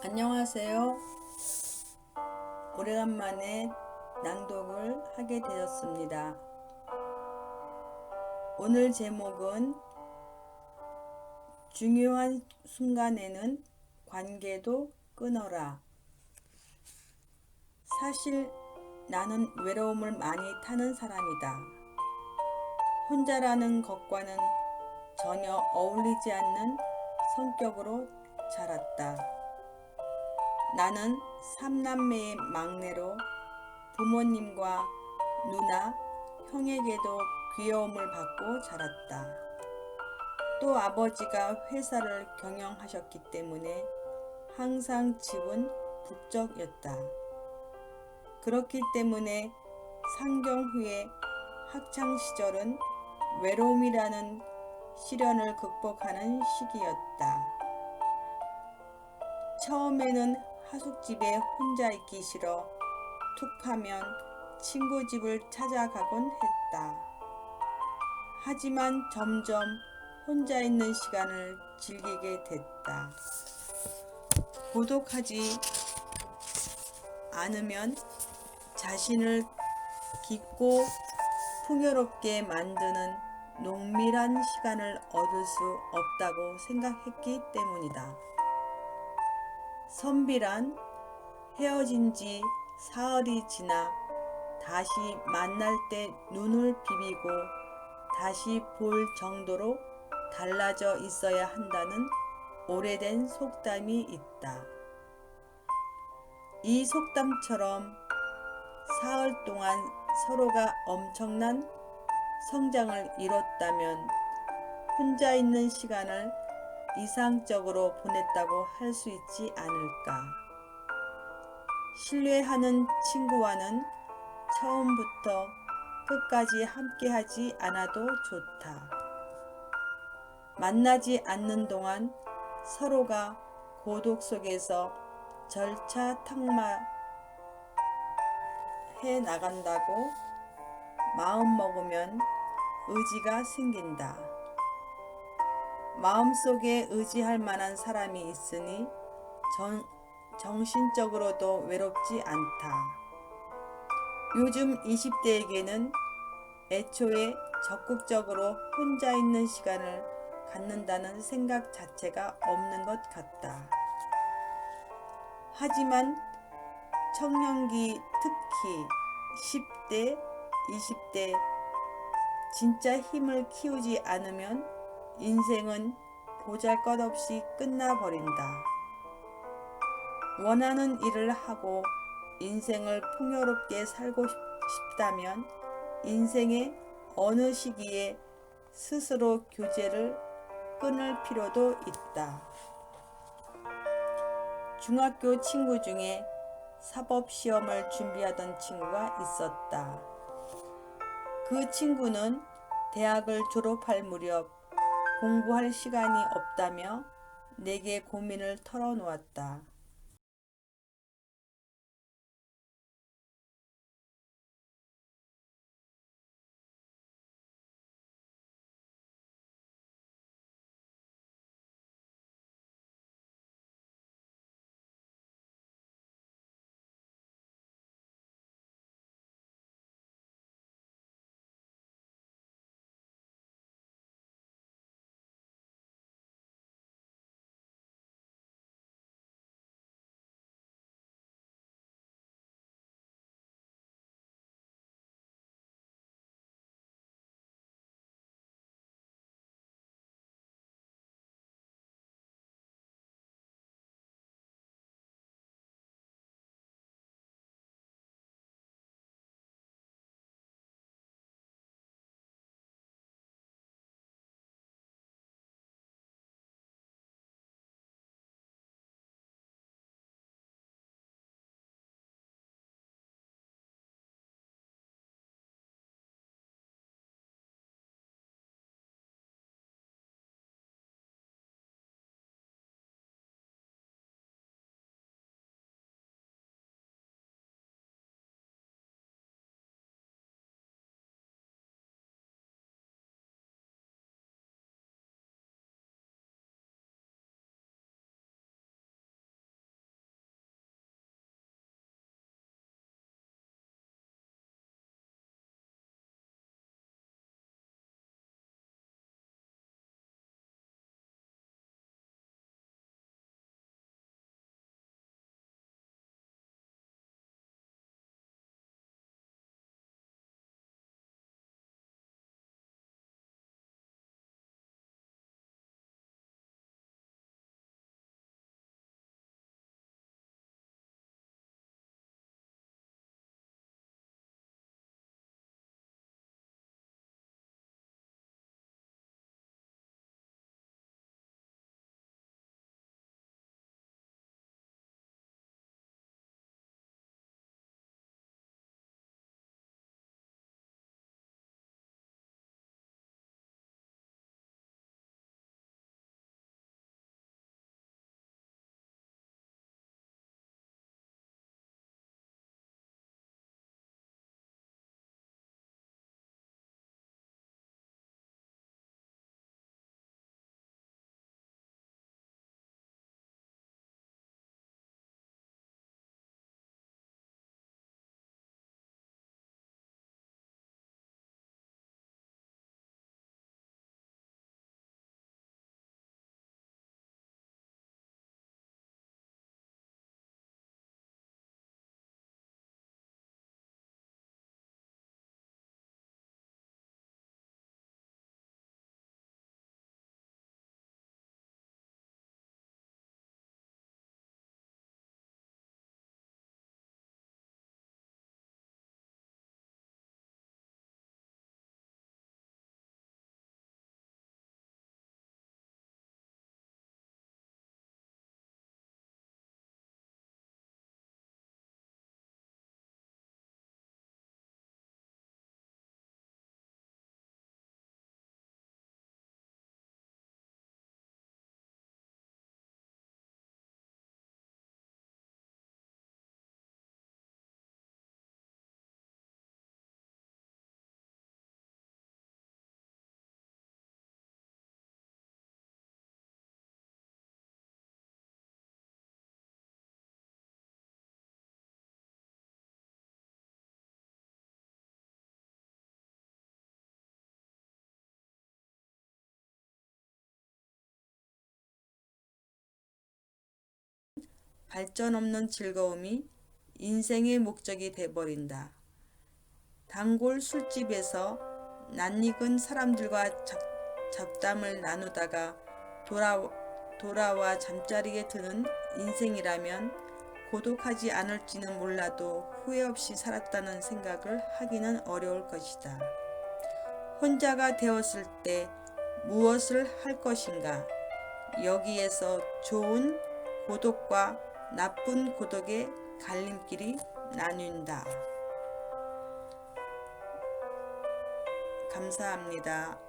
안녕하세요. 오래간만에 낭독을 하게 되었습니다. 오늘 제목은 중요한 순간에는 관계도 끊어라. 사실 나는 외로움을 많이 타는 사람이다. 혼자라는 것과는 전혀 어울리지 않는 성격으로 자랐다. 나는 삼남매의 막내로 부모님과 누나, 형에게도 귀여움을 받고 자랐다. 또 아버지가 회사를 경영하셨기 때문에 항상 집은 북적였다. 그렇기 때문에 상경 후에 학창 시절은 외로움이라는 시련을 극복하는 시기였다. 처음에는 하숙집에 혼자 있기 싫어 툭 하면 친구 집을 찾아가곤 했다. 하지만 점점 혼자 있는 시간을 즐기게 됐다. 고독하지 않으면 자신을 깊고 풍요롭게 만드는 농밀한 시간을 얻을 수 없다고 생각했기 때문이다. 선비란 헤어진 지 사흘이 지나 다시 만날 때 눈을 비비고 다시 볼 정도로 달라져 있어야 한다는 오래된 속담이 있다. 이 속담처럼 사흘 동안 서로가 엄청난 성장을 이뤘다면 혼자 있는 시간을 이상적으로 보냈다고 할 수 있지 않을까. 신뢰하는 친구와는 처음부터 끝까지 함께하지 않아도 좋다. 만나지 않는 동안 서로가 고독 속에서 절차탁마 해 나간다고 마음 먹으면 의지가 생긴다. 마음속에 의지할 만한 사람이 있으니 정, 정신적으로도 외롭지 않다. 요즘 20대에게는 애초에 적극적으로 혼자 있는 시간을 갖는다는 생각 자체가 없는 것 같다. 하지만 청년기 특히 10대, 20대 진짜 힘을 키우지 않으면 인생은 보잘 것 없이 끝나버린다. 원하는 일을 하고 인생을 풍요롭게 살고 싶다면 인생의 어느 시기에 스스로 교제를 끊을 필요도 있다. 중학교 친구 중에 사법 시험을 준비하던 친구가 있었다. 그 친구는 대학을 졸업할 무렵 공부할 시간이 없다며 내게 고민을 털어놓았다. 발전 없는 즐거움이 인생의 목적이 돼버린다. 단골 술집에서 낯익은 사람들과 잡, 잡담을 나누다가 돌아, 돌아와 잠자리에 드는 인생이라면 고독하지 않을지는 몰라도 후회 없이 살았다는 생각을 하기는 어려울 것이다. 혼자가 되었을 때 무엇을 할 것인가? 여기에서 좋은 고독과 나쁜 고독의 갈림길이 나뉜다. 감사합니다.